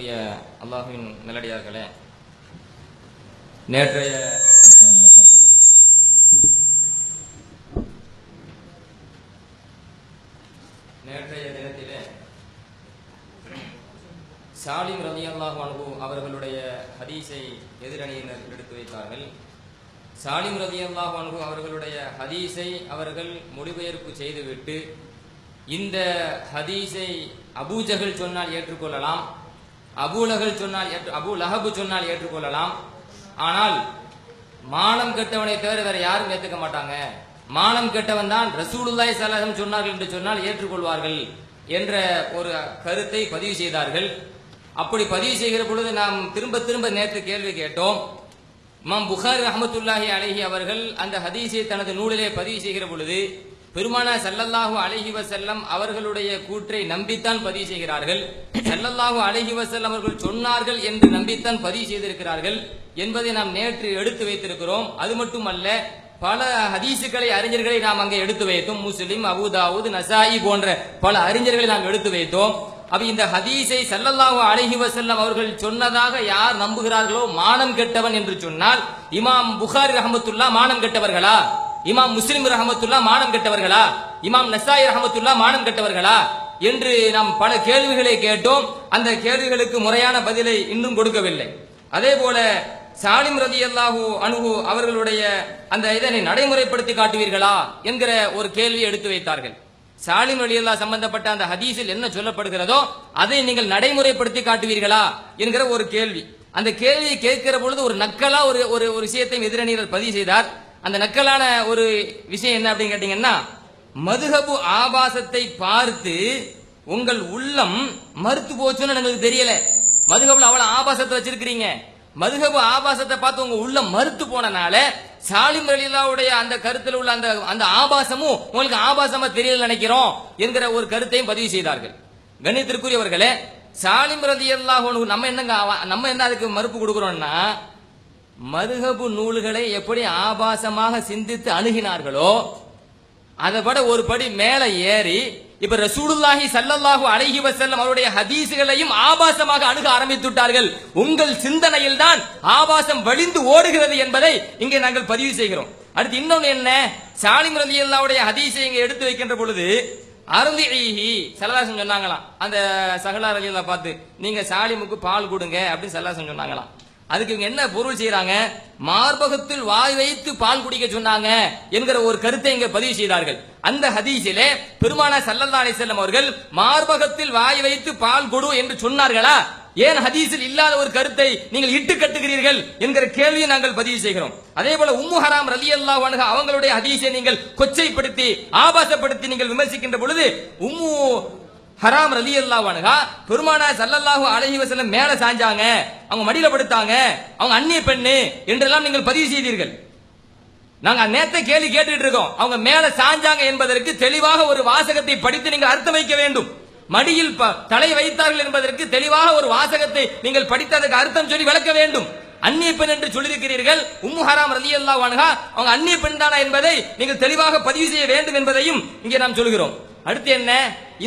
கணித்திற்குரிய அல்லாஹுவின் நிலடியார்களே நேற்றைய நேற்றைய தினத்திலே சாலிம் ரலியல்லாஹு அன்ஹு அவர்களுடைய ஹதீஸை எதிரணியினர் எடுத்து வைத்தார்கள். சாலிம் ரதி அல்லாஹ் அன்ஹு அவர்களுடைய ஹதீஸை அவர்கள் மொழிபெயர்ப்பு செய்துவிட்டு இந்த ஹதீஸை அபூஜகள் சொன்னால் ஏற்றுக்கொள்ளலாம். அபூலகல் சொன்னால் அபு லஹபு சொன்னால் ஏற்றுக்கொள்ளலாம். ஆனால் மானம் கெட்டவனை தவிர வேற யாரும் ஏத்துக்க மாட்டாங்க. மானம் கெட்டவன் தான் ரசூலுல்லாய் சலகம் சொன்னார்கள் என்று சொன்னால் ஏற்றுக்கொள்வார்கள் என்ற ஒரு கருத்தை பதிவு செய்தார்கள். அப்படி பதிவு செய்கிற பொழுது நாம் திரும்ப திரும்ப நேற்று கேள்வி கேட்டோம். மாம் புகார் ரஹமத்துல்லாஹி அலைஹி அவர்கள் அந்த ஹதீஸை தனது நூலிலே பதிவு செய்கிற பொழுது பெருமானா சல்லல்லாஹு அழகிவ செல்லம் அவர்களுடைய கூற்றை நம்பித்தான் பதிவு செய்கிறார்கள். சல்லல்லாஹு அலைஹி செல்லம் அவர்கள் சொன்னார்கள் என்று நம்பித்தான் பதிவு செய்திருக்கிறார்கள் என்பதை நாம் நேற்று எடுத்து வைத்திருக்கிறோம். அது மட்டுமல்ல பல ஹதீசுகளை அறிஞர்களை நாம் அங்கே எடுத்து வைத்தோம். முஸ்லிம் அபுதாவுத் நசாயி போன்ற பல அறிஞர்களை நாம் எடுத்து வைத்தோம். அப்ப இந்த ஹதீஸை சல்லல்லாஹு அழகிவ செல்லம் அவர்கள் சொன்னதாக யார் நம்புகிறார்களோ மானம் கெட்டவன் என்று சொன்னால் இமாம் புகாரி ரஹமத்துல்லா மானம் கெட்டவர்களா? இமாம் முஸ்லிம் ரஹமத்துல்லா மானம் கெட்டவர்களா? இமாம் நசாய் ரஹமத்துல்லா மானம் கெட்டவர்களா? என்று நாம் பல கேள்விகளை கேட்டோம். அந்த கேள்விகளுக்கு முறையான பதிலை இன்னும் கொடுக்கவில்லை. அதே போல சாலிம் ரதி அல்லாஹூ அணுகு அவர்களுடைய அந்த இதனை நடைமுறைப்படுத்தி காட்டுவீர்களா என்கிற ஒரு கேள்வியை எடுத்து வைத்தார்கள். சாலிம் அலி அல்லா சம்பந்தப்பட்ட அந்த ஹதீஸில் என்ன சொல்லப்படுகிறதோ அதை நீங்கள் நடைமுறைப்படுத்தி காட்டுவீர்களா என்கிற ஒரு கேள்வி. அந்த கேள்வியை கேட்கிற பொழுது ஒரு நக்கலா ஒரு ஒரு ஒரு விஷயத்தை எதிரணியர் பதிவு செய்தார். அந்த நக்கலான ஒரு விஷயம் என்ன அப்படின்னு கேட்டீங்கன்னா மதுகபு ஆபாசத்தை பார்த்து உங்கள் உள்ளம் மறுத்து போச்சுன்னு எங்களுக்கு தெரியல. மதுகபுல அவ்வளவு ஆபாசத்தை வச்சிருக்கிறீங்க. மதுகபு ஆபாசத்தை பார்த்து உங்க உள்ள மறுத்து போனனால சாலிம் ரலிலாவுடைய அந்த கருத்தில் உள்ள அந்த அந்த ஆபாசமும் உங்களுக்கு ஆபாசமா தெரியல நினைக்கிறோம் என்கிற ஒரு கருத்தையும் பதிவு செய்தார்கள். கணித்திற்குரியவர்களே சாலிம் ரதி நம்ம என்னங்க நம்ம என்ன அதுக்கு மறுப்பு கொடுக்குறோம்னா மதுகபு நூல்களை எப்படி ஆபாசமாக சிந்தித்து அணுகினார்களோ அதை விட ஒரு படி மேல ஏறி இப்ப ரசூலுல்லாஹி சல்லல்லாஹு அலைஹி வஸல்லம் அவருடைய ஹதீசுகளையும் ஆபாசமாக அணுக ஆரம்பித்து விட்டார்கள் உங்கள் சிந்தனையில் தான் ஆபாசம் வழிந்து ஓடுகிறது என்பதை இங்கே நாங்கள் பதிவு செய்கிறோம். அடுத்து இன்னொன்னு என்ன? சாலிம் ரலியல்லாஹுடைய ஹதீஸை இங்க எடுத்து வைக்கின்ற பொழுது அருந்திஹி சல்லாசம் சொன்னாங்களாம். அந்த சகலா ரலியல்லாஹ் பார்த்து நீங்க சாலிமுக்கு பால் கொடுங்க அப்படின்னு சல்லாசம் சொன்னாங்களாம். அதுக்கு இவங்க என்ன பொருள் செய்யறாங்க மார்பகத்தில் வாய் வைத்து பால் குடிக்க சொன்னாங்க என்கிற ஒரு கருத்தை இங்க பதிவு செய்தார்கள். அந்த ஹதீஸிலே பெருமானா சல்லல்லா அலிசல்லம் அவர்கள் மார்பகத்தில் வாய் வைத்து பால் கொடு என்று சொன்னார்களா? ஏன் ஹதீஸில் இல்லாத ஒரு கருத்தை நீங்கள் இட்டு கட்டுகிறீர்கள் என்கிற கேள்வியை நாங்கள் பதிவு செய்கிறோம். அதே போல உம்மு ஹராம் ரலி அல்லா அவங்களுடைய ஹதீஸை நீங்கள் கொச்சைப்படுத்தி ஆபாசப்படுத்தி நீங்கள் விமர்சிக்கின்ற பொழுது உம்மு ஹராம் ரலி அல்லாஹ் பெருமானா சல்லல்லாஹு அலைஹி வஸல்லம் மேல சாஞ்சாங்க அவங்க மடியில படுத்தாங்க அவங்க அந்நிய பெண்ணு என்றெல்லாம் நீங்கள் பதிவு செய்தீர்கள். நாங்க நேத்த கேள்வி கேட்டுட்டு இருக்கோம். அவங்க மேல சாஞ்சாங்க என்பதற்கு தெளிவாக ஒரு வாசகத்தை படித்து நீங்கள் அர்த்தம் வைக்க வேண்டும். மடியில் ப- தலை வைத்தார்கள் என்பதற்கு தெளிவாக ஒரு வாசகத்தை நீங்கள் படித்து அதற்கு அர்த்தம் சொல்லி விளக்க வேண்டும். அந்நிய பெண் என்று சொல்லியிருக்கிறீர்கள். உம்மு ஹராம் ரலி அவங்க அந்நிய பெண் தானா என்பதை நீங்கள் தெளிவாக பதிவு செய்ய வேண்டும் என்பதையும் இங்கே நாம் சொல்கிறோம். அடுத்து என்ன?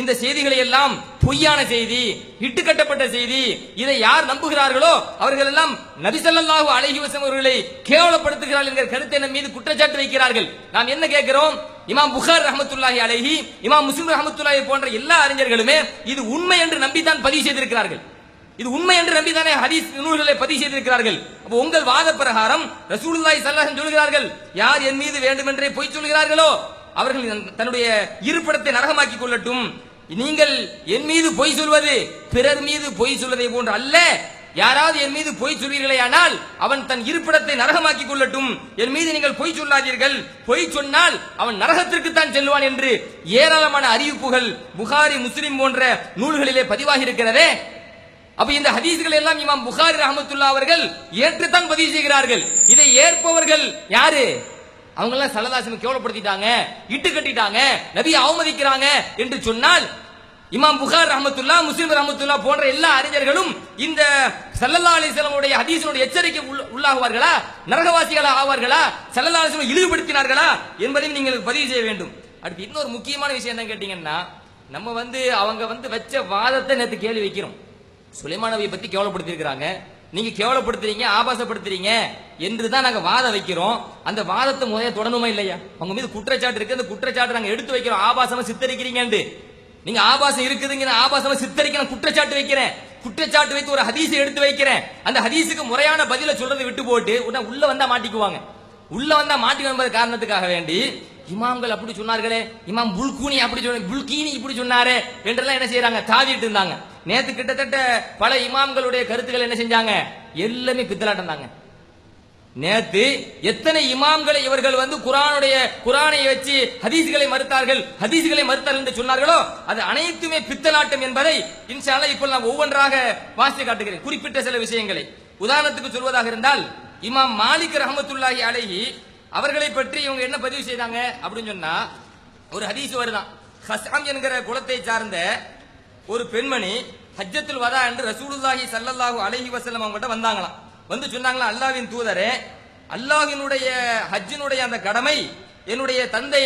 இந்த செய்திகளை எல்லாம் பொய்யான செய்தி இட்டுக்கட்டப்பட்ட செய்தி இதை யார் நம்புகிறார்களோ அவர்கள் எல்லாம் நபிசல்லாஹு அழகி வஸல்லம் அவர்களை கேவலப்படுத்துகிறார்கள் என்கிற கருத்தை நம் மீது குற்றச்சாட்டு வைக்கிறார்கள். நாம் என்ன கேட்கிறோம்? இமாம் புகார் ரஹமத்துல்லாஹி அழகி இமாம் முஸ்லிம் ரஹமத்துல்லாஹி போன்ற எல்லா அறிஞர்களுமே இது உண்மை என்று நம்பித்தான் பதிவு செய்திருக்கிறார்கள். இது உண்மை என்று நம்பிதானே ஹதீஸ் நூல்களை பதிவு செய்திருக்கிறார்கள். அப்போ உங்கள் வாத பிரகாரம் ரசூலுல்லாஹி சல்லாஹன் சொல்கிறார்கள் யார் என் மீது வேண்டுமென்றே பொய் சொல்கிறார்களோ அவர்கள் தன்னுடைய இருப்பிடத்தை நரகமாக்கிக் கொள்ளட்டும். நீங்கள் என் மீது பொய் சொல்வது பிறர் மீது பொய் சொல்வதை போன்று அல்ல. யாராவது என் மீது பொய் சொல்வீர்களேயானால் அவன் தன் இருப்பிடத்தை நரகமாக்கிக் கொள்ளட்டும். என் மீது நீங்கள் பொய் சொல்லாதீர்கள். பொய் சொன்னால் அவன் நரகத்திற்கு தான் செல்வான் என்று ஏராளமான அறிவிப்புகள் புகாரி முஸ்லிம் போன்ற நூல்களிலே பதிவாகி இருக்கிறதே. அப்ப இந்த ஹதீஸ்கள் எல்லாம் இமாம் புகாரி ரஹமத்துல்லா அவர்கள் ஏற்றுத்தான் பதிவு செய்கிறார்கள். இதை ஏற்பவர்கள் யாரு? அவங்க எல்லாம் சல்லதாசன் கேவலப்படுத்திட்டாங்க இட்டு கட்டிட்டாங்க நபியை அவமதிக்கிறாங்க என்று சொன்னால் இமாம் புகார் ரஹமத்துல்லா முஸ்லிம் ரஹமத்துல்லா போன்ற எல்லா அறிஞர்களும் இந்த சல்லல்லா அலிஸ்லாமுடைய ஹதீசனுடைய எச்சரிக்கை உள்ளாகுவார்களா? நரகவாசிகளா ஆவார்களா? சல்லல்லா அலிஸ்லாம் இழிவுபடுத்தினார்களா? என்பதையும் நீங்கள் பதிவு செய்ய வேண்டும். அடுத்து இன்னொரு முக்கியமான விஷயம் என்ன கேட்டீங்கன்னா நம்ம வந்து அவங்க வந்து வச்ச வாதத்தை நேற்று கேள்வி வைக்கிறோம். சுலைமானவியை பத்தி கேவலப்படுத்திருக்கிறாங்க நீங்க கேவலப்படுத்துறீங்க ஆபாசப்படுத்துறீங்க என்று தான் நாங்க வாதம் வைக்கிறோம். அந்த வாதத்தை முதல்ல தொடணுமா இல்லையா? உங்க மீது குற்றச்சாட்டு இருக்கு. அந்த குற்றச்சாட்டு நாங்க எடுத்து வைக்கிறோம். ஆபாசமா சித்தரிக்கிறீங்க நீங்க ஆபாசம் இருக்குதுங்க ஆபாசமா சித்தரிக்க குற்றச்சாட்டு வைக்கிறேன். குற்றச்சாட்டு வைத்து ஒரு ஹதீஸை எடுத்து வைக்கிறேன். அந்த ஹதீஸுக்கு முறையான பதில சொல்றதை விட்டு போட்டு உடனே உள்ள வந்தா மாட்டிக்குவாங்க. உள்ள வந்தா மாட்டிக்குவோம் காரணத்துக்காக வேண்டி இமாம்கள் அப்படி சொன்னார்களே இமாம் புல்கூனி அப்படி சொன்ன புல்கீனி இப்படி சொன்னாரு என்றெல்லாம் என்ன செய்யறாங்க தாவிட்டு இருந்தாங்க. நேத்து கிட்டத்தட்ட பல இமாம்களுடைய கருத்துக்கள் என்ன செஞ்சாங்க? எல்லாமே பித்தலாட்டம் தாங்க. நேத்து எத்தனை இமாம்களை இவர்கள் வந்து குரானுடைய குரானை வச்சு ஹதீஸ்களை மறுத்தார்கள் ஹதீஸ்களை மறுத்தார்கள் என்று சொன்னார்களோ அது அனைத்துமே பித்தலாட்டம் என்பதை இன்ஷால்லா இப்போ நான் ஒவ்வொன்றாக வாசித்து காட்டுகிறேன். குறிப்பிட்ட சில விஷயங்களை. உதாரணத்துக்கு சொல்வதாக இருந்தால் இமாம் மாலிக் ரஹமத்துல்லாஹி அலைஹி அவர்களை பற்றி இவங்க என்ன பதிவு செய்தாங்க அப்படின்னு சொன்னா ஒரு ஹதீஸ் வருதான் ஹசாம் என்கிற குலத்தை சார்ந்த ஒரு பெண்மணி ஹஜ்ஜத்துல் வதா என்று ரசூலுல்லாஹி சல்லல்லாஹு அலைஹி வஸல்லம் அவங்ககிட்ட வந்தாங்களாம். வந்து சொன்னாங்களா அல்லாஹ்வின் தூதரே அல்லாஹ்வினுடைய ஹஜ்ஜினுடைய அந்த கடமை என்னுடைய தந்தை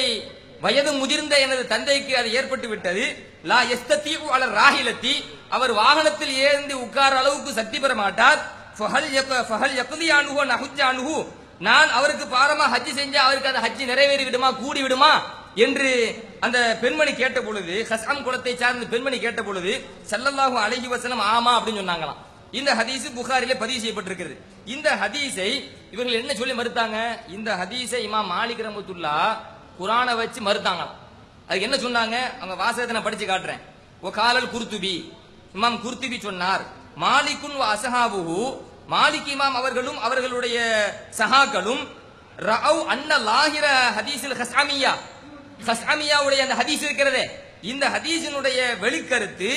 வயது முதிர்ந்த எனது தந்தைக்கு அது ஏற்பட்டு விட்டது. லா எஸ்தீவு அல ராஹிலத்தி. அவர் வாகனத்தில் ஏந்தி உட்கார அளவுக்கு சக்தி பெற மாட்டார். ஃபஹல் ஃபஹல் யக்தி அனுஹு நஹுஜ் அனுஹு. நான் அவருக்கு பாரமா ஹஜ் செஞ்சா அவருக்கு அந்த ஹஜ் நிறைவேறி விடுமா கூடி விடுமா என்று அந்த பெண்மணி கேட்ட பொழுது ஹசாம் குலத்தை சார்ந்த பெண்மணி கேட்ட பொழுது செல்லல்லாகும் அழகி வசனம் ஆமா அப்படின்னு சொன்னாங்களாம். இந்த ஹதீஸ் புகாரிலே பதிவு செய்யப்பட்டிருக்கிறது. இந்த ஹதீஸை இவர்கள் என்ன சொல்லி மறுத்தாங்க? இந்த ஹதீஸை இமாம் மாலிக் ரமத்துல்லா குரானை வச்சு மறுத்தாங்களாம். அதுக்கு என்ன சொன்னாங்க? அவங்க வாசகத்தை நான் படிச்சு காட்டுறேன். ஓ காலல் குர்துபி. இமாம் குர்துபி சொன்னார் மாலிக்குன் அசஹாபு அசஹாபுஹு மாலிக் இமாம் அவர்களும் அவர்களுடைய சஹாக்களும் ரவு அன்ன லாகிர ஹதீஸில் ஹசாமியா ஹசாமியாவுடைய அந்த ஹதீஸ் இருக்கிறதே. இந்த ஹதீஸினுடைய வெளிக்கருத்து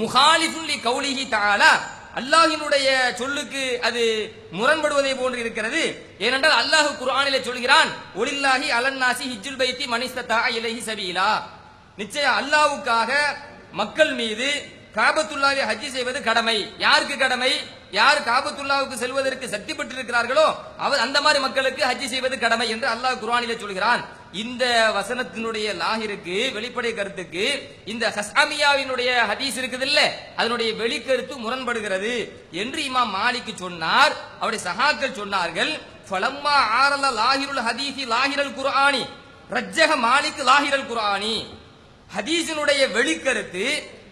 முஹாலிஃபுன் லி கௌலிஹி தஆலா. அல்லாஹினுடைய சொல்லுக்கு அது முரண்படுவதை போன்று இருக்கிறது. ஏனென்றால் அல்லாஹ் குர்ஆனிலே சொல்கிறான் ஒலில்லாஹி அலன்னாசி ஹிஜ்ஜுல் பைத்தி மனிஸ்ததா இலைஹி சபீலா. நிச்சயம் அல்லாவுக்காக மக்கள் மீது காபத்துல்லாவை ஹஜ்ஜி செய்வது கடமை. யாருக்கு கடமை? யார் காபத்துல்லாவுக்கு செல்வதற்கு சக்தி பெற்றிருக்கிறார்களோ அவர் அந்த மாதிரி மக்களுக்கு ஹஜ்ஜி செய்வது கடமை என்று அல்லாஹ் குர்ஆனிலே சொல்கிறான். இந்த வசனத்தினுடைய லாஹிருக்கு வெளிப்படை கருத்துக்கு இந்த ஹசாமியாவினுடைய ஹதீஸ் இருக்குது இல்ல அதனுடைய வெளிக்கருத்து முரண்படுகிறது என்று இமாம் மாலிக்கு சொன்னார். அவருடைய சகாக்கள் சொன்னார்கள் ஃபலம்மா ஆரல லாகிருல் ஹதீசி லாஹிரல் குர்ஆனி. ரஜ்ஜக மாலிக் லாஹிரல் குர்ஆனி. ஹதீஸினுடைய வெளிக்கருத்து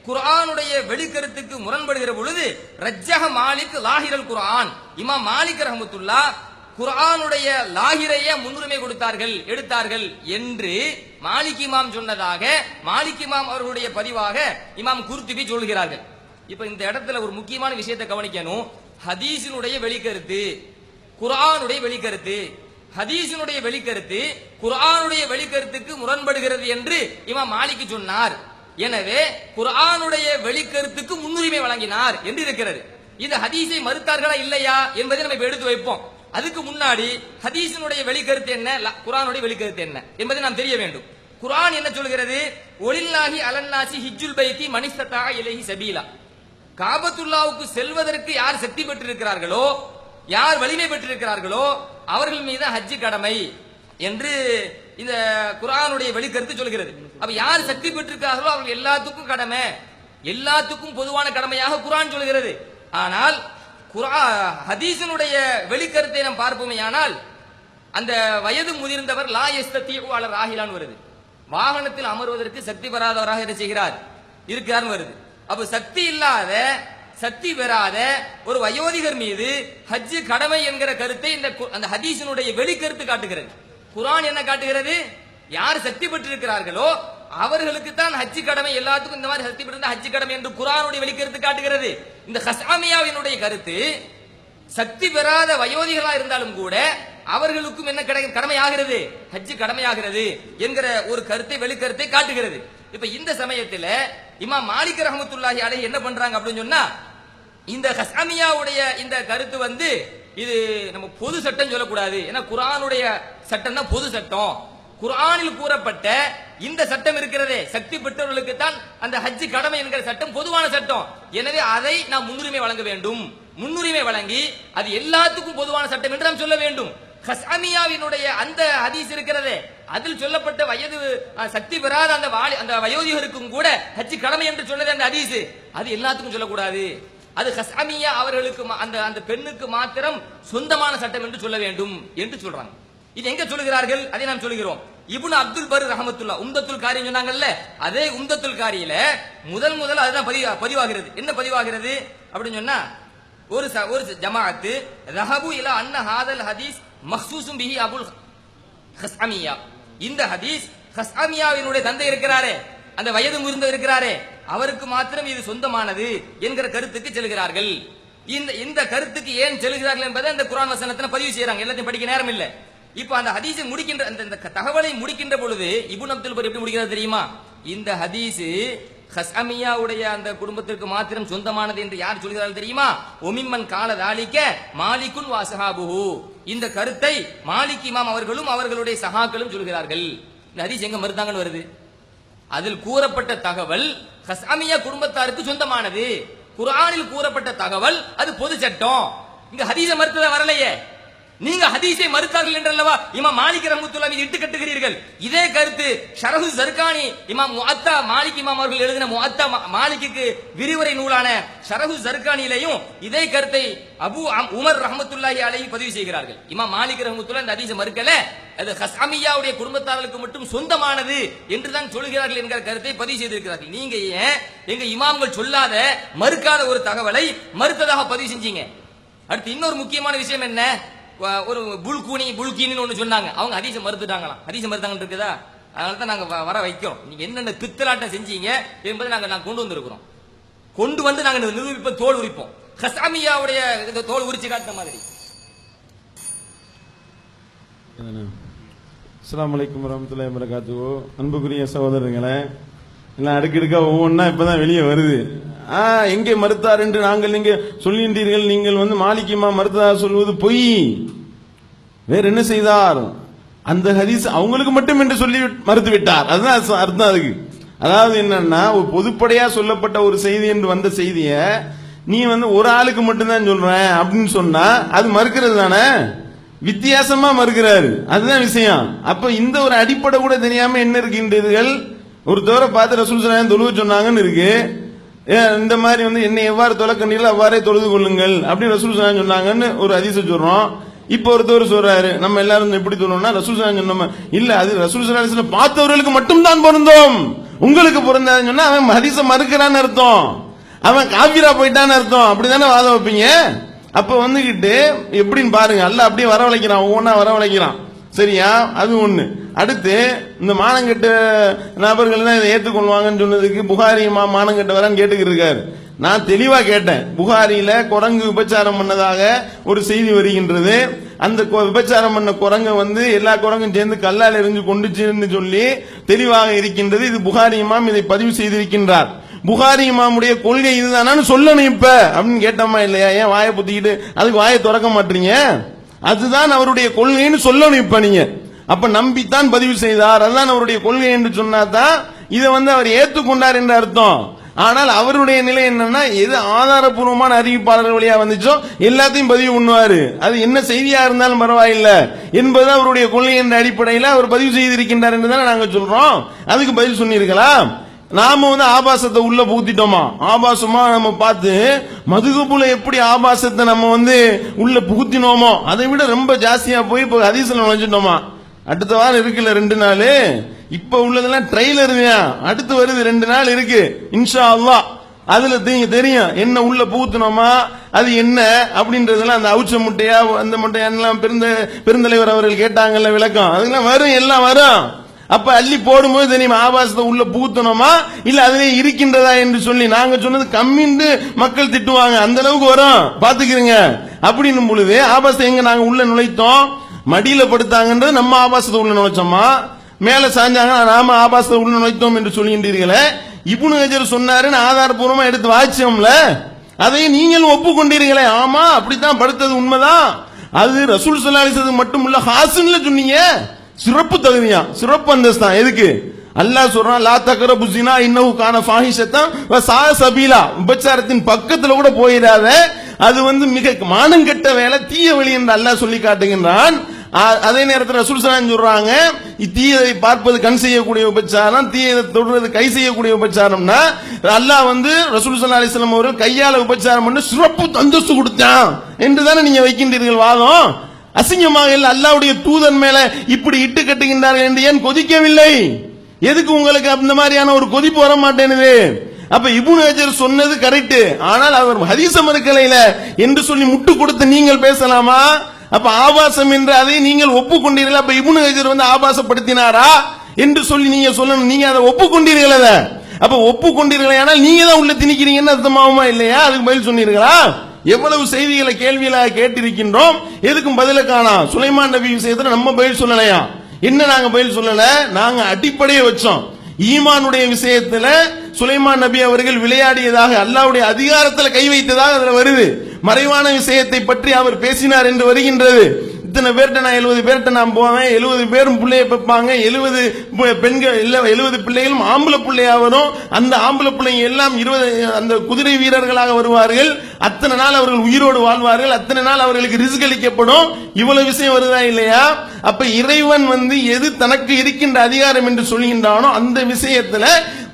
குரானுடைய வெளிக்கருத்துக்கு முரண்படுகிற பொழுது ரஜ்ஜக மாலிக் லாஹிரல் குரான் இமாம் மாலிக் ரஹமத்துல்லா குரானுடைய லாஹிரையே முன்னுரிமை கொடுத்தார்கள் எடுத்தார்கள் என்று மாலிக் இமாம் சொன்னதாக மாலிக் இமாம் அவர்களுடைய பதிவாக இமாம் குர்துபி சொல்கிறார்கள். இப்ப இந்த இடத்துல ஒரு முக்கியமான விஷயத்தை கவனிக்கணும். ஹதீஸினுடைய வெளிக்கருத்து குரானுடைய வெளிக்கருத்து. ஹதீஸினுடைய வெளிக்கருத்து குரானுடைய வெளிக்கருத்துக்கு முரண்படுகிறது என்று இமாம் மாலிக் சொன்னார். எனவே குரானுடைய வெளிக்கருத்துக்கு முன்னுரிமை வழங்கினார் என்று இருக்கிறது. இந்த ஹதீஸை மறுத்தார்களா இல்லையா என்பதை நம்ம இப்ப எடுத்து வைப்போம். அதுக்கு முன்னாடி ஹதீஸினுடைய வெளிக்கருத்து என்ன? ல- வெளிக்கருத்து என்ன என்பதை நாம் தெரிய வேண்டும். குரான் என்ன சொல்கிறது? ஒலில்லாஹி அலன்னாசி ஹிஜுல் பைத்தி மனிஸ்ததா இலகி சபீலா. காபத்துல்லாவுக்கு செல்வதற்கு யார் சக்தி பெற்றிருக்கிறார்களோ யார் வலிமை பெற்றிருக்கிறார்களோ அவர்கள் மீது ஹஜ்ஜு கடமை என்று இந்த குரானுடைய வெளிக்கருத்து சொல்கிறது. அப்ப யார் சக்தி பெற்றிருக்கிறார்களோ அவர்கள் எல்லாத்துக்கும் கடமை. எல்லாத்துக்கும் பொதுவான கடமையாக குரான் சொல்கிறது. ஆனால் குரா ஹதீசனுடைய வெளிக்கருத்தை நாம் பார்ப்போமே ஆனால் அந்த வயது முதிர்ந்தவர் லா எஸ்தீஉ அல ராஹிலான் வருது. வாகனத்தில் அமர்வதற்கு சக்தி பெறாதவராக என்ன செய்கிறார்? இருக்கிறார் வருது. அப்ப சக்தி இல்லாத சக்தி பெறாத ஒரு வயோதிகர் மீது ஹஜ்ஜு கடமை என்கிற கருத்தை இந்த கு- அந்த ஹதீசனுடைய வெளிக்கருத்து காட்டுகிறது. குரான் என்ன காட்டுகிறது? யார் சக்தி பெற்றிருக்கிறார்களோ அவர்களுக்கு தான் ஹஜ்ஜி கடமை எல்லாத்துக்கும் இந்த மாதிரி சக்தி பெற்றிருந்த ஹஜ்ஜி கடமை என்று குரானுடைய வெளிக்கருத்து காட்டுகிறது. இந்த ஹசாமியாவினுடைய கருத்து சக்தி பெறாத வயோதிகளா இருந்தாலும் கூட அவர்களுக்கும் என்ன கிடை கடமையாகிறது? ஹஜ்ஜு கடமையாகிறது என்கிற ஒரு கருத்தை வெளிக்கருத்தை காட்டுகிறது. இப்ப இந்த சமயத்தில் இமா மாலிக் ரஹமத்துல்லாஹி அலை என்ன பண்றாங்க அப்படின்னு சொன்னா இந்த ஹசாமியாவுடைய இந்த கருத்து வந்து இது நம்ம பொது சட்டம் சொல்லக்கூடாது. ஏன்னா குரானுடைய சட்டம் தான் பொது சட்டம். குரானில் கூறப்பட்ட இந்த சட்டம் இருக்கிறதே சக்தி பெற்றவர்களுக்கு தான் அந்த ஹஜ் கடமை என்கிற சட்டம் பொதுவான சட்டம். எனவே அதை நாம் முன்னுரிமை வழங்க வேண்டும். முன்னுரிமை வழங்கி அது எல்லாத்துக்கும் பொதுவான சட்டம் என்று நாம் சொல்ல வேண்டும். ஹசாமியாவினுடைய அந்த ஹதீஸ் இருக்கிறதே அதில் சொல்லப்பட்ட வயது சக்தி பெறாத அந்த வாலி அந்த வயோதிகருக்கும் கூட ஹஜ் கடமை என்று சொன்னது அந்த ஹதீஸ். அது எல்லாத்துக்கும் சொல்லக்கூடாது. அது ஹசாமியா அவர்களுக்கு மா- அந்த அந்த பெண்ணுக்கு மாத்திரம் சொந்தமான சட்டம் என்று சொல்ல வேண்டும் என்று சொல்றாங்க. இது எங்க சொல்லுகிறார்கள்? அதை நாம் சொல்லுகிறோம். இபுன் அப்துல் பர் ரஹமத்துல்லா உம்தத்துல் காரியம் சொன்னாங்கல்ல அதே உம்தத்துல் காரியில முதல் முதல் அதுதான் பதிவா பதிவாகிறது. என்ன பதிவாகிறது? அப்படின்னு சொன்னா ஒரு ச- ஒரு ஜமாஅத்து ரஹபு இலா அன்ன ஹாதல் ஹதீஸ் மஹ்சூசும் பிஹி அபுல் ஹஸ்அமியா. இந்த ஹதீஸ் ஹஸ்அமியாவினுடைய தந்தை இருக்கிறாரே. அந்த வயது முதிர்ந்த இருக்கிறாரே அவருக்கு மாத்திரம் இது சொந்தமானது என்கிற கருத்துக்கு செல்கிறார்கள். இந்த இந்த கருத்துக்கு ஏன் செல்கிறார்கள் என்பதை இந்த குரான் வசனத்தில் பதிவு செய்யறாங்க எல்லாத்தையும் படிக்க நேரம் இல்லை. இப்ப அந்த ஹதீஸை முடிக்கின்ற அந்த இந்த தகவலை முடிக்கின்ற பொழுது இபுன் அப்துல் பர் எப்படி முடிக்கிறது தெரியுமா? இந்த ஹதீஸ் ஹஸ்அமியாவுடைய அந்த குடும்பத்திற்கு மாத்திரம் சொந்தமானது என்று யார் சொல்கிறார்கள் தெரியுமா? ஒமிம்மன் கால தாளிக்க மாலிக்குன் வாசஹாபுஹு. இந்த கருத்தை மாலிக் இமாம் அவர்களும் அவர்களுடைய சகாக்களும் சொல்கிறார்கள். இந்த ஹதீஸ் எங்க மறுத்தாங்கன்னு வருது? அதில் கூறப்பட்ட தகவல் ஹசாமிய குடும்பத்தாருக்கு சொந்தமானது. குரானில் கூறப்பட்ட தகவல் அது பொது சட்டம். இங்க ஹதீஸை மருத்துவ வரலையே. நீங்க ஹதீஸை மறுத்தார்கள் என்றல்லவா? இமாம் மாலிக் ரஹ்மத்துல்லாஹி மீது இட்டு கட்டுகிறீர்கள். இதே கருத்து ஷரஹு ஜர்கானி இமாம் முஅத்தா மாலிக் இமாம் அவர்கள் எழுதின முஅத்தா மாலிக்கு மாலிக்குக்கு விரிவுரை நூலான ஷரஹு ஜர்கானிலையும் இதே கருத்தை அபு அம்- உமர் ரஹ்மத்துல்லாஹி அலைஹி பதிவு செய்கிறார்கள். இமாம் மாலிக் ரஹ்மத்துல்லாஹி இந்த ஹதீஸை மறுக்கல. அது ஹஸ்அமியாவுடைய குடும்பத்தார்களுக்கு மட்டும் சொந்தமானது என்று தான் சொல்கிறார்கள் என்கிற கருத்தை பதிவு செய்திருக்கிறார்கள். நீங்க ஏன் எங்க இமாம்கள் சொல்லாத மறுக்காத ஒரு தகவலை மறுத்ததாக பதிவு செஞ்சீங்க? அடுத்து இன்னொரு முக்கியமான விஷயம் என்ன? ஒரு புல்கூனி புல்கீனின்னு ஒன்று சொன்னாங்க. அவங்க ஹதீஸை மறுத்துட்டாங்களாம். ஹதீஸை மறுத்தாங்கன்னு இருக்குதா? அதனால தான் நாங்கள் வ- வர வைக்கிறோம். நீங்கள் என்னென்ன பித்தலாட்டம் செஞ்சீங்க என்பதை நாங்கள் நாங்கள் கொண்டு வந்திருக்கிறோம். கொண்டு வந்து நாங்கள் நிரூபிப்போம் தோல் உரிப்போம். ஹசாமியாவுடைய இந்த தோல் உரிச்சு காட்டின மாதிரி. அஸ்லாம் வலைக்கம் வரமத்துல வரகாத்து அன்புக்குரிய சகோதரர்களே எல்லாம் அடுக்கடுக்கா ஒவ்வொன்றா இப்பதான் வெளியே வருது. ஆ எங்கே மறுத்தார் என்று நாங்கள் இங்கே சொல்கின்றீர்கள் நீங்கள் வந்து மாலிக்கிமா மறுத்தார் சொல்வது பொய். வேற என்ன செய்தார்? அந்த ஹதீஸ் அவங்களுக்கு மட்டும் என்று சொல்லி மறுத்து விட்டார் அதுதான் அர்த்தம் அர்த்தம் அதுக்கு. அதாவது என்னன்னா ஒரு பொதுப்படையா சொல்லப்பட்ட ஒரு செய்தி என்று வந்த செய்திய நீ வந்து ஒரு ஆளுக்கு மட்டும்தான் சொல்றேன் அப்படின்னு சொன்னா அது மறுக்கிறது தானே? வித்தியாசமா மறுக்கிறாரு. அதுதான் விஷயம். அப்ப இந்த ஒரு அடிப்படை கூட தெரியாம என்ன இருக்கின்றீர்கள்? ஒரு தவிர பார்த்து ரசூல் சலாயம் தொழுவ சொன்னாங்கன்னு இருக்கு. ஏன் இந்த மாதிரி வந்து என்னை எவ்வாறு தொலைக்கண்டீர்கள் அவ்வாறே தொழுது கொள்ளுங்கள். அப்படி ரசூல் சலாயம் சொன்னாங்கன்னு ஒரு அதிச சொல்றோம். இப்ப ஒருத்தவர் சொல்றாரு நம்ம எல்லாரும் எப்படி சொல்லணும்னா ரசூல் சலாயம் சொன்னோம் இல்ல அது ரசூல் சலாயம் பார்த்தவர்களுக்கு மட்டும்தான் பொருந்தோம். உங்களுக்கு பொருந்தாதுன்னு சொன்னா அவன் ஹதீஸ மறுக்கிறான்னு அர்த்தம். அவன் காபிரா போயிட்டான்னு அர்த்தம். அப்படிதானே வாதம் வைப்பீங்க? அப்ப வந்துகிட்டு எப்படின்னு பாருங்க அல்ல அப்படியே வரவழைக்கிறான் ஒவ்வொன்றா வரவழைக்கிறான். சரியா? அது ஒண்ணு. அடுத்து இந்த மானங்கெட்ட நபர்கள் தான் இதை ஏற்றுக்கொள்வாங்கன்னு சொன்னதுக்கு புகாரி மா மானங்கெட்ட வரான்னு கேட்டுக்கிட்டு இருக்காரு நான் தெளிவா கேட்டேன். புகாரியில குரங்கு விபச்சாரம் பண்ணதாக ஒரு செய்தி வருகின்றது. அந்த கொ- விபச்சாரம் பண்ண குரங்க வந்து எல்லா குரங்கும் சேர்ந்து கல்லால் எரிஞ்சு கொண்டுச்சுன்னு சொல்லி தெளிவாக இருக்கின்றது. இது புகாரி இமாம் இதை பதிவு செய்திருக்கின்றார். புகாரி இமாமுடைய கொள்கை இதுதானான்னு சொல்லணும் இப்ப. அப்படின்னு கேட்டோமா இல்லையா? ஏன் வாயை புத்திக்கிட்டு அதுக்கு வாயை திறக்க மாட்டீங்க? அதுதான் அவருடைய கொள்கைன்னு சொல்லணும் இப்ப நீங்க. அப்ப நம்பித்தான் பதிவு செய்தார். அதுதான் அவருடைய கொள்கை என்று சொன்னாதான் இதை வந்து அவர் ஏற்றுக்கொண்டார் என்று அர்த்தம். ஆனால் அவருடைய நிலை என்னன்னா எது ஆதாரபூர்வமான அறிவிப்பாளர்கள் வழியா வந்துச்சோ எல்லாத்தையும் பதிவு பண்ணுவாரு. அது என்ன செய்தியா இருந்தாலும் பரவாயில்ல. என்பது அவருடைய கொள்கை என்ற அடிப்படையில் அவர் பதிவு செய்திருக்கின்றார் என்று தானே நாங்க சொல்றோம். அதுக்கு பதில் சொன்னீர்களா? நாம வந்து ஆபாசத்தை உள்ள புகுத்திட்டோமா? ஆபாசமா நம்ம பார்த்து மதுகுப்புல எப்படி ஆபாசத்தை நம்ம வந்து உள்ள புகுத்தினோமோ அதை விட ரொம்ப ஜாஸ்தியா போய் இப்போ ஹதீஸ்ல நுழைஞ்சிட்டோமா? அடுத்த வாரம் இருக்குல்ல ரெண்டு நாள்? இப்ப உள்ளதெல்லாம் ட்ரெய்லர் அடுத்து வருது ரெண்டு நாள் இருக்கு. இன்ஷா அல்லா அதுல நீங்க தெரியும் என்ன உள்ள புகுத்தினோமா அது என்ன அப்படின்றதெல்லாம் அந்த அவுச்ச முட்டையா அந்த முட்டையா எல்லாம் பெருந்த பெருந்தலைவர் அவர்கள் கேட்டாங்கல்ல விளக்கம். அதெல்லாம் வரும் எல்லாம் வரும். அப்ப அள்ளி போடும்போது தெரியும் ஆபாசத்தை உள்ள புகுத்தணுமா? இல்ல அதிலே இருக்கின்றதா என்று சொல்லி நாங்க சொன்னது கம்மின்னு மக்கள் திட்டுவாங்க. அந்த அளவுக்கு வரும். பாத்துக்கிறீங்க அப்படின்னும் பொழுது ஆபாசத்தை எங்க நாங்க உள்ள நுழைத்தோம்? மடியில படுத்தாங்கன்றது நம்ம ஆபாசத்தை உள்ள நுழைச்சோமா? மேல சாஞ்சாங்க நாம ஆபாசத்தை உள்ள நுழைத்தோம் என்று சொல்கின்றீர்களே. இப்னு ஹஜர் சொன்னாருன்னு ஆதாரபூர்வமா எடுத்து வாய்ச்சோம்ல அதை நீங்களும் ஒப்புக்கொண்டீர்களே. ஆமா அப்படித்தான் படுத்தது உண்மைதான். அது ரசூல் சல்லாஹ் மட்டும் இல்ல ஹாசன்ல சொன்னீங்க. சிறப்பு தகுதியா? சிறப்பு அந்தஸ்தான் எதுக்கு? அல்லாஹ் சொல்றான் லா தக்கர புசினா இன்னவு கான ஃபாஹிஷத்தான் சா சபீலா. உபச்சாரத்தின் பக்கத்துல கூட போயிடாத. அது வந்து மிக மானங்கெட்ட வேலை தீய வழி என்று அல்லாஹ் சொல்லி காட்டுகின்றான். அதே நேரத்தில் ரசூல் ஸல்லல்லாஹு சொல்றாங்க தீயதை பார்ப்பது கண் செய்யக்கூடிய உபச்சாரம் தீயதை தொடுறது கை செய்யக்கூடிய உபச்சாரம்னா அல்லாஹ் வந்து ரசூல் ஸல்லல்லாஹு அலைஹி அவர்கள் கையால உபச்சாரம் பண்ணி சிறப்பு அந்தஸ்து கொடுத்தான். என்று தானே நீங்க வைக்கின்றீர்கள் வாதம்? அசிங்கமாக இல்லை அல்லாவுடைய தூதன் மேல இப்படி இட்டு கட்டுகின்றார்கள் என்று ஏன் கொதிக்கவில்லை? எதுக்கு உங்களுக்கு அந்த மாதிரியான ஒரு கொதிப்பு வர மாட்டேனுது அப்ப இபுன் ஹஜர் சொன்னது கரெக்ட் ஆனால் அவர் ஹதீச மறுக்கலையில என்று சொல்லி முட்டு கொடுத்து நீங்கள் பேசலாமா? அப்ப ஆபாசம் என்று அதை நீங்கள் ஒப்புக்கொண்டீர்கள். அப்ப இபுன் ஹஜர் வந்து ஆபாசப்படுத்தினாரா? என்று சொல்லி நீங்க சொல்லணும். நீங்க அதை ஒப்புக்கொண்டீர்கள் அதை. அப்ப ஒப்புக்கொண்டீர்கள் ஆனால் நீங்க தான் உள்ள திணிக்கிறீங்கன்னு அர்த்தமாகுமா இல்லையா? அதுக்கு பதில் சொன்னீர்களா? எவ்வளவு செய்திகளை கேள்விகளாக கேட்டிருக்கின்றோம்? எதுக்கும் பதில காணாம். சுலைமான் நபி விஷயத்துல நம்ம பதில் சொல்லலையா? என்ன நாங்க பதில் சொல்லல? நாங்க அடிப்படையை வச்சோம். ஈமானுடைய விஷயத்துல சுலைமான் நபி அவர்கள் விளையாடியதாக அல்லாவுடைய அதிகாரத்துல கை வைத்ததாக அதுல வருது. மறைவான விஷயத்தை பற்றி அவர் பேசினார் என்று வருகின்றது. இத்தனை பேர்கிட்ட நான் எழுபது பேர்கிட்ட நான் போவேன்? எழுபது பேரும் பிள்ளைய பெப்பாங்க எழுபது பெண்கள் இல்லை எழுபது பிள்ளைகளும் ஆம்பளை பிள்ளையாக வரும் அந்த ஆம்பளை பிள்ளைங்க எல்லாம் இருபது அந்த குதிரை வீரர்களாக வருவார்கள். அத்தனை நாள் அவர்கள் உயிரோடு வாழ்வார்கள். அத்தனை நாள் அவர்களுக்கு ரிஸ்க் அளிக்கப்படும். இவ்வளவு விஷயம் வருதா இல்லையா? அப்ப இறைவன் வந்து எது தனக்கு இருக்கின்ற அதிகாரம் என்று சொல்கின்றானோ அந்த விஷயத்துல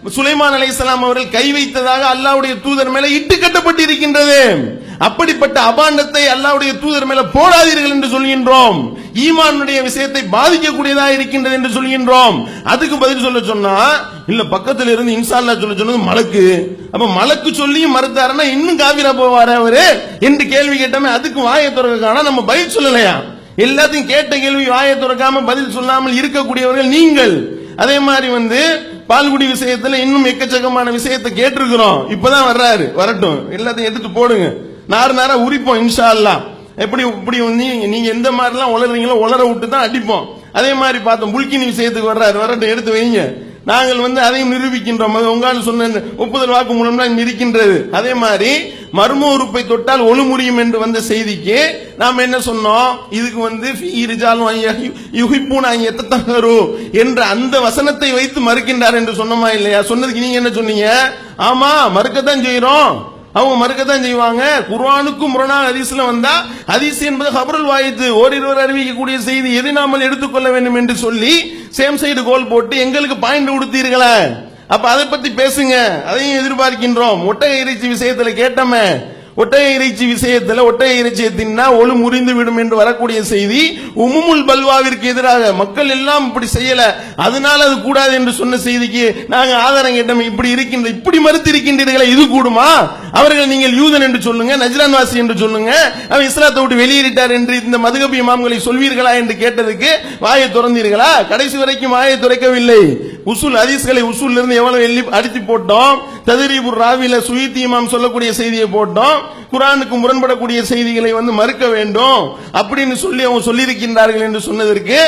சுலைமான் அலைஹிஸ்ஸலாம் அவர்கள் கை வைத்ததாக அல்லாவுடைய தூதர் மேல இட்டு கட்டப்பட்டிருக்கின்றது. அப்படிப்பட்ட அபாண்டத்தை அல்லாவுடைய தூதர் மேல போடாதீர்கள் என்று சொல்கின்றோம். ஈமானுடைய விஷயத்தை பாதிக்கக்கூடியதாக இருக்கின்றது என்று சொல்கின்றோம். அதுக்கு பதில் சொல்ல சொன்னா இல்ல பக்கத்துல இருந்து இன்சா சொல்ல சொன்னது மலக்கு. அப்ப மலக்கு சொல்லியும் மறுத்தாருன்னா இன்னும் காவிரா போவாரு அவரு? என்று கேள்வி கேட்டோமே அதுக்கு வாயை துறக்கான நம்ம பதில் சொல்லலையா? எல்லாத்தையும் கேட்ட கேள்வி வாயை துறக்காம பதில் சொல்லாமல் இருக்கக்கூடியவர்கள் நீங்கள். அதே மாதிரி வந்து பால்குடி விஷயத்துல இன்னும் எக்கச்சக்கமான விஷயத்தை கேட்டிருக்கிறோம். இப்பதான் வர்றாரு. வரட்டும். எல்லாத்தையும் எடுத்து போடுங்க. நார் நாரா உரிப்போம் இன்ஷா எல்லாம் எப்படி இப்படி வந்து நீங்க- நீங்க எந்த மாதிரிலாம் உளறீங்களோ உளர விட்டு தான் அடிப்போம். அதே மாதிரி பார்த்தோம் புல்கினி விஷயத்துக்கு வர்றாரு. வரட்டும் எடுத்து வைங்க. நாங்கள் வந்து அதையும் நிரூபிக்கின்றோம். உங்களால் சொன்ன ஒப்புதல் வாக்கு மூலம் இருக்கின்றது. அதே மாதிரி மர்ம உறுப்பை தொட்டால் ஒளி முடியும் என்று வந்த செய்திக்கு நாம் என்ன சொன்னோம்? இதுக்கு வந்து என்ற அந்த வசனத்தை வைத்து மறுக்கின்றார் என்று சொன்னோமா இல்லையா? சொன்னதுக்கு நீங்க என்ன சொன்னீங்க? ஆமா மறுக்கத்தான் செய்யறோம் அவங்க மறுக்கத்தான் செய்வாங்க. குர்வானுக்கும் முரணாக ஹதீஸ்ல வந்தா ஹதீஸ் என்பது ஹபருல் வாயித்து ஓரிருவர் அறிவிக்கக்கூடிய செய்தி எதை நாமல் எடுத்துக்கொள்ள வேண்டும் என்று சொல்லி சேம் சைடு கோல் போட்டு எங்களுக்கு பாயிண்ட் கொடுத்தீர்களே. அப்ப அதை பத்தி பேசுங்க. அதையும் எதிர்பார்க்கின்றோம். ஒட்டக இறைச்சி விஷயத்துல கேட்டோமே. ஒட்டக இறைச்சி விஷயத்தில் ஒட்டக இறைச்சியை தின்னா ஒளு முறிந்து விடும் என்று வரக்கூடிய செய்தி உமுமுல் பல்வாவிற்கு எதிராக மக்கள் எல்லாம் இப்படி செய்யல. அதனால அது கூடாது என்று சொன்ன செய்திக்கு நாங்க ஆதாரம் கேட்டோம். இப்படி இருக்கின்ற இப்படி மறுத்து இருக்கின்றீர்களே இது கூடுமா? அவர்கள் நீங்கள் யூதன் என்று சொல்லுங்க நஜ்ரான் வாசி என்று சொல்லுங்க அவன் இஸ்லாத்தை விட்டு வெளியேறிட்டார் என்று இந்த மதுகபி இமாம்களை சொல்வீர்களா என்று கேட்டதுக்கு வாயை திறந்தீர்களா? கடைசி வரைக்கும் வாயை துறைக்கவில்லை. உசூல் ஹதீஸ்களை உசூல்ல இருந்து எவ்வளவு எள்ளி அடித்து போட்டோம்? ததிரிபுர் ராவில சுயீத்தி இமாம் சொல்லக்கூடிய செய்தியை போட்டோம். குரானுக்கு முரண்படக்கூடிய செய்திகளை வந்து மறுக்க வேண்டும். அப்படின்னு சொல்லி அவங்க சொல்லியிருக்கின்றார்கள் என்று சொன்னதற்கு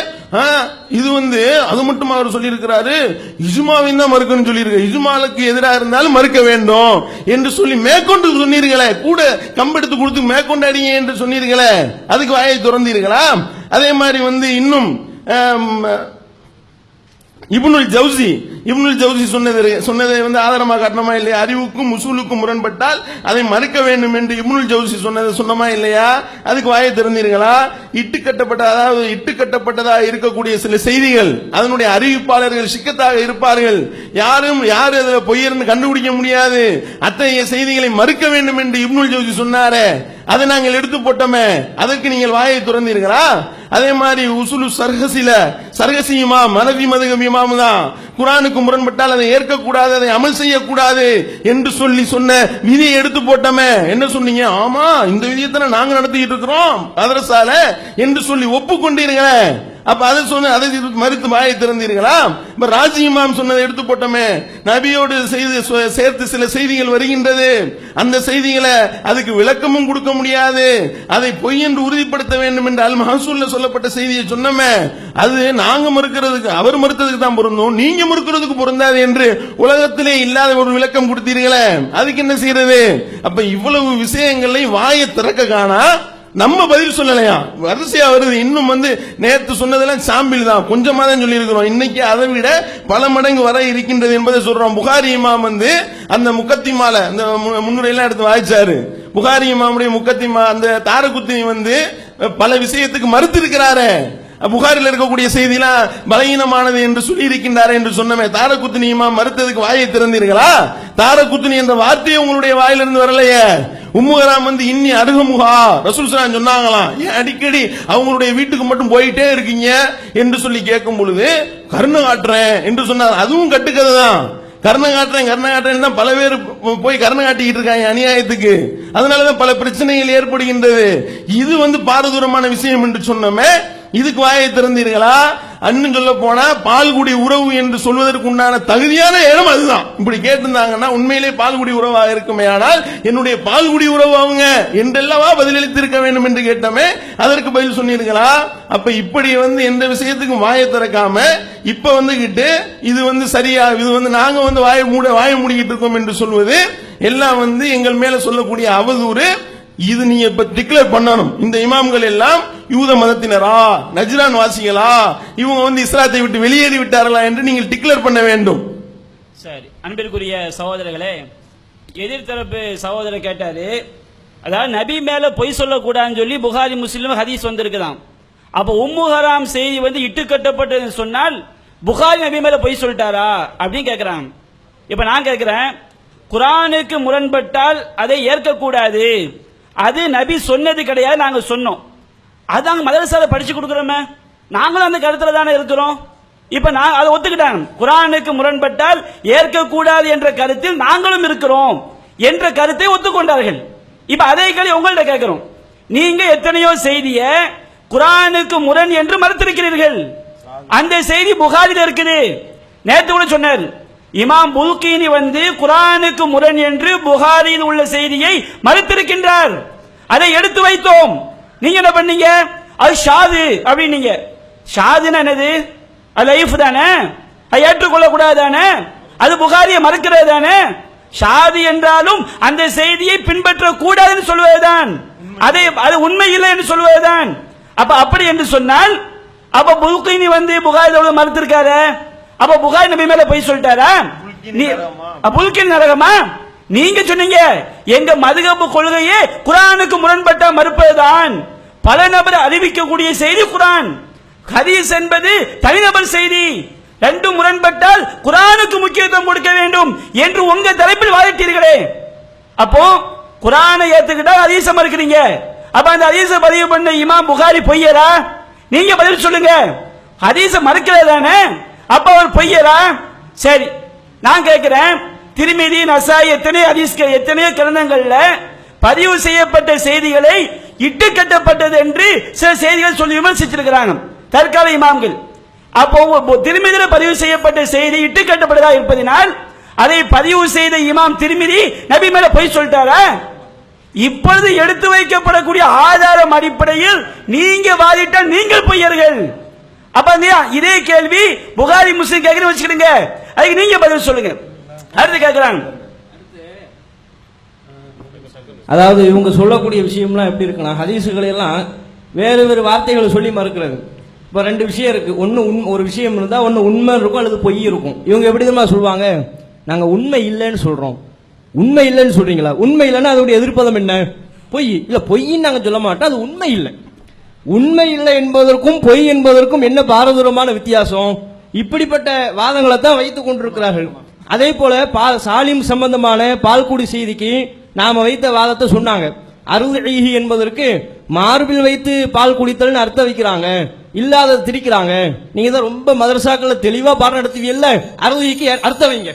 இது வந்து அது மட்டும் அவர் சொல்லியிருக்கிறாரு? இஜுமாவின் தான் மறுக்கணும்னு சொல்லியிருக்க இஜுமாலுக்கு எதிராக இருந்தாலும் மறுக்க வேண்டும் என்று சொல்லி மேற்கொண்டு சொன்னீர்களே. கூட கம்பெடுத்து கொடுத்து மேற்கொண்டு அடிங்க என்று சொன்னீர்களே. அதுக்கு வாயை திறந்தீர்களா? அதே மாதிரி வந்து இன்னும் இப்னுல் ஜவுசி இப்னுல் ஜவுசி சொன்னது சொன்னதை வந்து ஆதாரமாக காட்டணுமா இல்லையா? அறிவுக்கும் உசூலுக்கும் முரண்பட்டால் அதை மறுக்க வேண்டும் என்று இப்னுல் ஜவுசி சொன்னதை சொன்னமா இல்லையா? அதுக்கு வாயை திறந்தீர்களா? இட்டு கட்டப்பட்ட அதாவது இட்டு கட்டப்பட்டதா இருக்கக்கூடிய சில செய்திகள் அதனுடைய அறிவிப்பாளர்கள் சிக்கத்தாக இருப்பார்கள். யாரும் யாரு அதில் பொய்யர்னு கண்டுபிடிக்க முடியாது. அத்தகைய செய்திகளை மறுக்க வேண்டும் என்று இப்னுல் ஜவுசி சொன்னாரே. அதை நாங்கள் எடுத்து போட்டோமே. அதற்கு நீங்கள் வாயை திறந்தீர்களா? அதே மாதிரி உசுலு சர்கசில சர்கசி இமாம் மனவி மதகம் இமாம் தான். குரானுக்கு முரண்பட்டால் அதை ஏற்கக்கூடாது அதை அமல் செய்யக்கூடாது என்று சொல்லி சொன்ன விதியை எடுத்து போட்டோமே. என்ன சொன்னீங்க? ஆமா இந்த விதியத்தை நாங்க நடத்திக்கிட்டு இருக்கிறோம் அதரசால என்று சொல்லி ஒப்புக்கொண்டீர்களே. அப்ப அதை சொன்ன அதை மறுத்து வாயை திறந்தீர்களா? இப்ப ராஜி இமாம் சொன்னதை எடுத்து போட்டோமே. நபியோடு செய்து சேர்த்து சில செய்திகள் வருகின்றது. அந்த செய்திகளை அதுக்கு விளக்கமும் கொடுக்க முடியாது. அதை பொய் என்று உறுதிப்படுத்த வேண்டும் என்று அல் மஹசூல்ல சொல்லப்பட்ட செய்தியை சொன்னோமே. அது நாங்க மறுக்கிறதுக்கு அவர் மறுத்ததுக்கு தான் பொருந்தும். நீங்க மறுக்கிறதுக்கு பொருந்தாது என்று உலகத்திலே இல்லாத ஒரு விளக்கம் கொடுத்தீர்களே. அதுக்கு என்ன செய்யறது? அப்ப இவ்வளவு விஷயங்களை வாயை திறக்க காணா நம்ம பதில் சொல்லலையா? வரிசையா வருது. இன்னும் வந்து நேற்று சொன்னதெல்லாம் சாம்பிள் தான். கொஞ்சமா தான் சொல்லி இருக்கிறோம் இன்னைக்கு அதை விட பல மடங்கு வர இருக்கின்றது என்பதை சொல்றோம். புகாரி இமாம் வந்து அந்த முக்கத்திமால அந்த மு- முன்னுரையெல்லாம் எடுத்து வாய்ச்சாரு. புகாரி இமாமுடைய முக்கத்தி அந்த தாரகுத்தி வந்து பல விஷயத்துக்கு மறுத்து இருக்கிறாரு புகாரில் இருக்கக்கூடிய செய்திலாம் பலகீனமானது என்று சொல்லி இருக்கின்றார் என்று சொன்னமே. தாரகுத்தினி இமாம் மறுத்ததுக்கு வாயை திறந்தீர்களா? தாரக்குத்துனி என்ற வார்த்தையை உங்களுடைய வாயிலிருந்து வரலையே. உம்முகராம் வந்து இன்னி அருகமுகா. ரசூல் ஸல்லல்லாஹு சொன்னாங்களாம். ஏன் அடிக்கடி அவங்களுடைய வீட்டுக்கு மட்டும் போயிட்டே இருக்கீங்க என்று சொல்லி கேட்கும் பொழுது கருணை காட்டுறேன் என்று சொன்னார். அதுவும் கட்டுக்கதை தான். கருணை காட்டுறேன் கருணை காட்டுறேன் தான் பல பேர் போய் கருணை காட்டிக்கிட்டு இருக்காங்க அநியாயத்துக்கு. அதனாலதான் பல பிரச்சனைகள் ஏற்படுகின்றது. இது வந்து பாரதூரமான விஷயம் என்று சொன்னோமே இதுக்கு வாயை திறந்தீர்களா? அண்ணன் சொல்ல போனா பால்குடி உறவு என்று சொல்வதற்கு உண்டான தகுதியான இடம் அதுதான். இப்படி கேட்டிருந்தாங்கன்னா உண்மையிலே பால்குடி உறவாக இருக்குமே ஆனால் என்னுடைய பால்குடி உறவு அவங்க என்றெல்லவா பதிலளித்திருக்க வேண்டும் என்று கேட்டோமே அதற்கு பதில் சொன்னீர்களா? அப்ப இப்படி வந்து எந்த விஷயத்துக்கும் வாயை திறக்காம இப்ப வந்துகிட்டு இது வந்து சரியா இது வந்து நாங்க வந்து வாயை மூட வாயை மூடிக்கிட்டு இருக்கோம் என்று சொல்வது எல்லாம் வந்து எங்கள் மேல சொல்லக்கூடிய அவதூறு இது நீங்க இப்ப டிக்ளேர் பண்ணணும். இந்த இமாம்கள் எல்லாம் யூத மதத்தினரா? நஜ்ரான் வாசிகளா? இவங்க வந்து இஸ்லாத்தை விட்டு வெளியேறி விட்டார்களா என்று நீங்கள் டிக்ளேர் பண்ண வேண்டும். சரி அன்பிற்குரிய சகோதரர்களே எதிர்த்தரப்பு சகோதரர் கேட்டாரு அதாவது நபி மேல பொய் சொல்லக்கூடாதுன்னு சொல்லி புகாரி முஸ்லீம் ஹதீஸ் வந்திருக்குதான் அப்ப உம்மு ஹராம் செய்தி வந்து இட்டு கட்டப்பட்டது சொன்னால் புகாரி நபி மேல பொய் சொல்லிட்டாரா? அப்படின்னு கேட்கிறான் இப்ப நான் கேட்கிறேன் குரானுக்கு முரண்பட்டால் அதை ஏற்கக்கூடாது. அது நபி சொன்னது கிடையாது நாங்கள் சொன்னோம். அதாங்க மதரசால படிச்சு கொடுக்குறோமே. நாங்களும் அந்த கருத்துல தானே இருக்கிறோம். இப்ப நான் அதை ஒத்துக்கிட்டாங்க. குரானுக்கு முரண்பட்டால் ஏற்கக்கூடாது என்ற கருத்தில் நாங்களும் இருக்கிறோம் என்ற கருத்தை ஒத்துக்கொண்டார்கள். இப்ப அதே கேள்வி உங்கள்ட்ட கேட்கிறோம். நீங்க எத்தனையோ செய்திய குரானுக்கு முரண் என்று மறுத்திருக்கிறீர்கள். அந்த செய்தி புகாரில் இருக்குது. நேற்று கூட சொன்னார். இமாம் புல்கீனி வந்து குரானுக்கு முரண் என்று புகாரியில் உள்ள செய்தியை மறுத்திருக்கின்றார். அதை எடுத்து வைத்தோம். நீங்க என்ன பண்ணீங்க? அது ஷாது அப்படின்னீங்க. ஷாதுன்னு என்னது? அது லைஃப் தானே? அது ஏற்றுக்கொள்ள கூடாதானே அது புகாரியை மறுக்கிறது தானே? ஷாது என்றாலும் அந்த செய்தியை பின்பற்ற கூடாதுன்னு சொல்வதுதான். அதை அது உண்மை இல்லை என்று சொல்வதுதான். அப்ப அப்படி என்று சொன்னால் அப்ப புல்கீனி வந்து புகாரி மறுத்திருக்காரு? அப்ப புகாரி நபி மேல போய் சொல்லிட்டாரா? நீ புல்கினி நரகமா? நீங்க சொன்னீங்க எங்க மதுகப்பு கொள்கையே குரானுக்கு முரண்பட்ட மறுப்பதுதான். பல நபர் அறிவிக்கக்கூடிய செய்தி குரான். ஹதீஸ் என்பது தனிநபர் செய்தி. ரெண்டும் முரண்பட்டால் குரானுக்கு முக்கியத்துவம் கொடுக்க வேண்டும் என்று உங்க தலைப்பில் வாதிட்டீர்களே. அப்போ குரானை ஏத்துக்கிட்டா ஹதீஸ மறுக்கிறீங்க. அப்ப அந்த ஹதீஸ பதிவு பண்ண இமாம் புகாரி பொய்யரா? நீங்க பதில் சொல்லுங்க. ஹதீஸ மறுக்கிறது தானே அப்ப அவர் பொய்யரா? சரி நான் கேட்கிறேன். திருமிதி நசா எத்தனை ஹதீஸ் எத்தனையோ கிரந்தங்கள்ல பதிவு செய்யப்பட்ட செய்திகளை இட்டு கட்டப்பட்டது என்று சில செய்திகள் சொல்லி விமர்சிச்சிருக்கிறாங்க. தற்கால இமாம்கள். அப்போ திருமதியில பதிவு செய்யப்பட்ட செய்தி இட்டு கட்டப்பட்டதா இருப்பதினால் அதை பதிவு செய்த இமாம் திருமிதி நபி மேல பொய் சொல்லிட்டாரா? இப்பொழுது எடுத்து வைக்கப்படக்கூடிய ஆதாரம் அடிப்படையில் நீங்க வாதிட்டால் நீங்கள் பொய்யர்கள். அப்ப இதே கேள்வி புகாரி முஸ்லிம் கேட்கணும் வச்சுக்கிடுங்க. அதுக்கு நீங்க பதில் சொல்லுங்க. அடுத்து கேட்கிறாங்க அதாவது இவங்க சொல்லக்கூடிய விஷயம்லாம் எப்படி இருக்குன்னா ஹதீசுகளை எல்லாம் வேறு வேறு வார்த்தைகளை சொல்லி மறுக்கிறது. இப்போ ரெண்டு விஷயம் இருக்குது ஒன்று உண் ஒரு விஷயம் இருந்தால் ஒன்று உண்மை இருக்கும் அல்லது பொய் இருக்கும். இவங்க எப்படி தெரியுமா சொல்லுவாங்க? நாங்கள் உண்மை இல்லைன்னு சொல்கிறோம் உண்மை இல்லைன்னு சொல்கிறீங்களா உண்மை இல்லைன்னா அதோடைய எதிர்ப்பதம் என்ன? பொய். இல்லை பொய்ன்னு நாங்கள் சொல்ல மாட்டோம். அது உண்மை இல்லை. உண்மை இல்லை என்பதற்கும் பொய் என்பதற்கும் என்ன பாரதூரமான வித்தியாசம்? இப்படிப்பட்ட வாதங்களை தான் வைத்துக் கொண்டிருக்கிறார்கள். அதே போல பால் சாலிம் சம்பந்தமான பால்குடி செய்திக்கு நாம வைத்த வாதத்தை சொன்னாங்க. அருள்ஹி என்பதற்கு மார்பில் வைத்து பால் குடித்தல்னு அர்த்தம் வைக்கிறாங்க. இல்லாத திரிக்கிறாங்க நீங்க தான் ரொம்ப மதரசாக்கள் தெளிவா பாடம் நடத்துவீங்கல்ல? அருள்ஹிக்கு அர்த்தம் வைங்க.